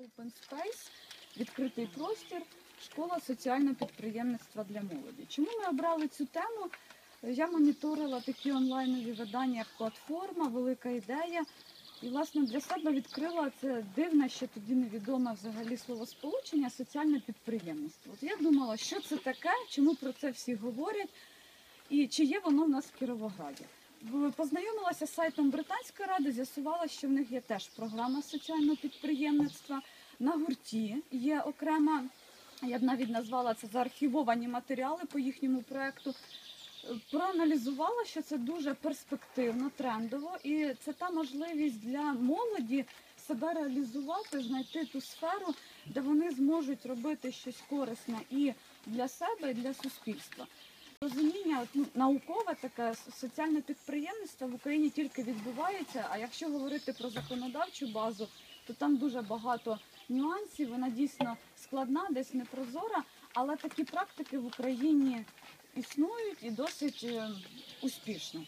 Open Space, відкритий простір, школа соціального підприємництва для молоді. Чому ми обрали цю тему? Я моніторила такі онлайнові видання, як платформа, велика ідея. І, власне, для себе відкрила це дивне, ще тоді невідоме взагалі словосполучення соціальне підприємництво. От я думала, що це таке, чому про це всі говорять, і чи є воно в нас в Кіровограді. Познайомилася з сайтом Британської ради, з'ясувала, що в них є теж програма соціального підприємництва. На гурті є окрема, я б навіть назвала це заархівовані матеріали по їхньому проекту. Проаналізувала, що це дуже перспективно, трендово, і це та можливість для молоді себе реалізувати, знайти ту сферу, де вони зможуть робити щось корисне і для себе, і для суспільства. Розуміння от, наукове таке соціальне підприємництво в Україні тільки відбувається. А якщо говорити про законодавчу базу, то там дуже багато нюансів. Вона дійсно складна, десь непрозора, але такі практики в Україні існують і досить е, успішно.